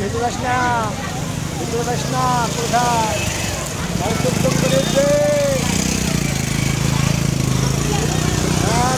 ভেতরে যাস না ভেতরে যাস না কোথায় করে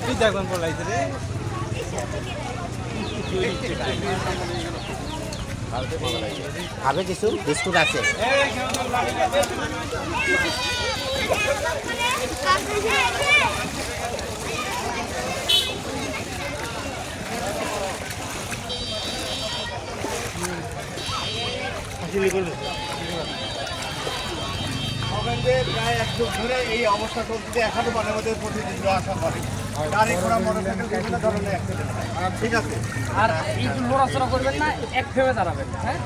কি দেখবেন বলাইছে রে খাবে কিছু বিস্কুট আছে। নভেম্বরের প্রায় এক যুগ ধরে এই অবস্থা চলছে এখনও মানে আমাদের প্রতিদিন আসা করে। গাড়ি ঘোড়া, মোটরসাইকেল, বিভিন্ন ধরনের অ্যাক্সিডেন্ট ঠিক আছে। আর একটু লড়াচড়া করবেন না, এক ফেমে দাঁড়াবেন হ্যাঁ?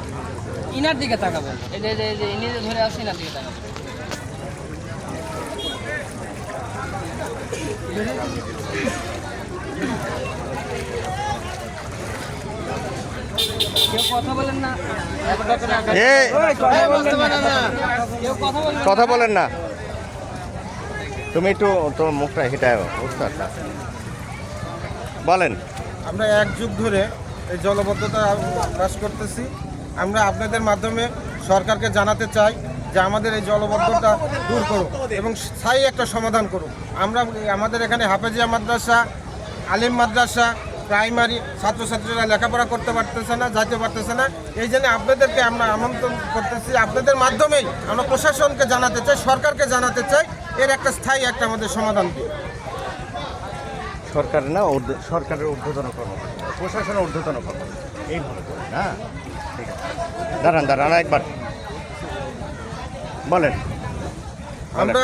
ইনার দিকে তাকাবেন। এই যে, এই যে- এই ইনি যে ধরে আসছে, ইনার দিকে তাকাবেন। কথা বলেন না। তুমি একটু তোমার মুখটা হেঁটায় উত্তরটা বলেন। আমরা এক যুগ ধরে এই জলবদ্ধতা হ্রাস করতেছি। আমরা আপনাদের মাধ্যমে সরকারকে জানাতে চাই যে আমাদের এই জলবদ্ধতা দূর করুক এবং স্থায়ী একটা সমাধান করুক আমরা আমাদের এখানে হাফেজিয়া মাদ্রাসা আলিম মাদ্রাসা প্রাইমারি ছাত্রছাত্রীরা লেখাপড়া করতে পারতেছে না যাইতে পারতেছে না। এই জন্য আপনাদেরকে আমরা আমন্ত্রণ করতেছি। আপনাদের মাধ্যমেই আমরা প্রশাসনকে জানাতে চাই সরকারকে জানাতে চাই। এর একটা স্থায়ী একটা আমাদের সমাধান দিই সরকারের না সরকারের ঊর্ধ্বতন কর্মকর্তা। প্রশাসনের ঊর্ধ্বতন কর্মকর্তা। এইভাবে করেন হ্যাঁ ঠিক আছে। দাঁড়ান দাঁড়ান একবার। বলেন। আমরা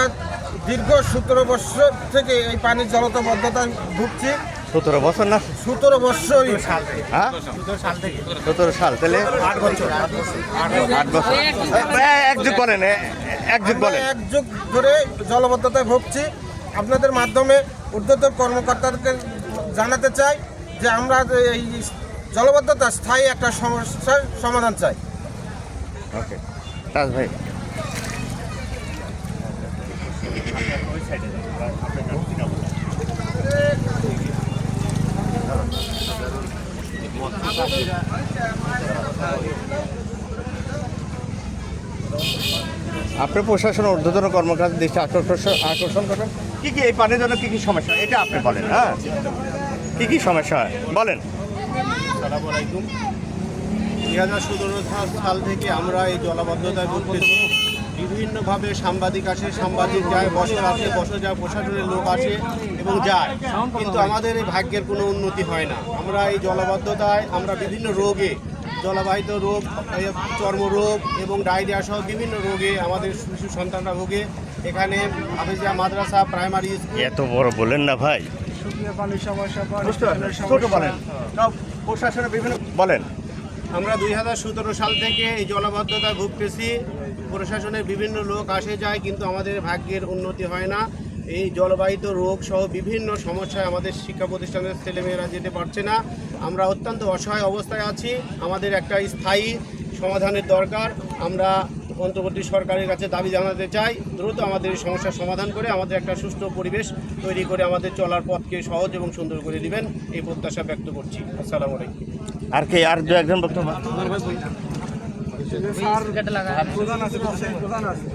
দীর্ঘ সতেরো বছর থেকে এই পানির জলতবদ্ধতায় ভুগছি। সতেরো বছর না? সতেরো বছরই হ্যাঁ? সতেরো সাল তাহলে আট বছর আট বছর। এ, এক যুগ বলেন এক যুগ বলেন। এক যুগ ধরে জলবদ্ধতায় ভুগছি। আপনাদের মাধ্যমে ঊর্ধ্বতন কর্মকর্তাদেরকে জানাতে চাই যে আমরা এই জলবদ্ধতা স্থায়ী একটা সমস্যার সমাধান চাই। ওকে। তাজ ভাই। আপনি প্রশাসন ঊর্ধ্বতন কর্মকর্তার দৃষ্টি আকর্ষণ আকর্ষণ করবেন কি কি এই পানির জন্য কি কি সমস্যা? এটা আপনি বলেন হ্যাঁ? কি কি সমস্যা হয়? বলেন। সালাম আলাইকুম দুই হাজার সতেরো সাল থেকে আমরা এই জলাবদ্ধতায় ভুগতেছি। বিভিন্নভাবে সাংবাদিক আসে সাংবাদিক যায় বছর আসে বছর যায় প্রশাসনের লোক আসে এবং যায়। কিন্তু আমাদের এই ভাগ্যের কোনো উন্নতি হয় না। আমরা এই জলাবদ্ধতায় আমরা বিভিন্ন রোগে জলবাহিত রোগ এই চর্মরোগ এবং ডায়রিয়া সহ বিভিন্ন রোগে আমাদের শিশু সন্তানরা ভোগে। এখানে হাফিজিয়া মাদ্রাসা প্রাইমারি স্কুল। এত বড় বলেন না ভাই। পানির সমস্যা বলেন। প্রশাসনের বিভিন্ন বলেন। আমরা দুই হাজার সতেরো সাল থেকে এই জলাবদ্ধতা ভুগতেছি। প্রশাসনের বিভিন্ন লোক আসে যায়, কিন্তু আমাদের ভাগ্যের উন্নতি হয় না। এই জলবাহিত রোগ সহ বিভিন্ন সমস্যায় আমাদের শিক্ষা প্রতিষ্ঠানের ছেলেমেয়েরা যেতে পারছে না। আমরা অত্যন্ত অসহায় অবস্থায় আছি। আমাদের একটা স্থায়ী সমাধানের দরকার। আমরা অন্তর্বর্তী সরকারের কাছে দাবি জানাতে চাই, দ্রুত আমাদের এই সমস্যার সমাধান করে আমাদের একটা সুস্থ পরিবেশ তৈরি করে আমাদের চলার পথকে সহজ এবং সুন্দর করে দিবেন, এই প্রত্যাশা ব্যক্ত করছি। আসসালামু আলাইকুম। আর কে, আর দু একজন বক্তব্য। প্রধান আছে প্রধান আছে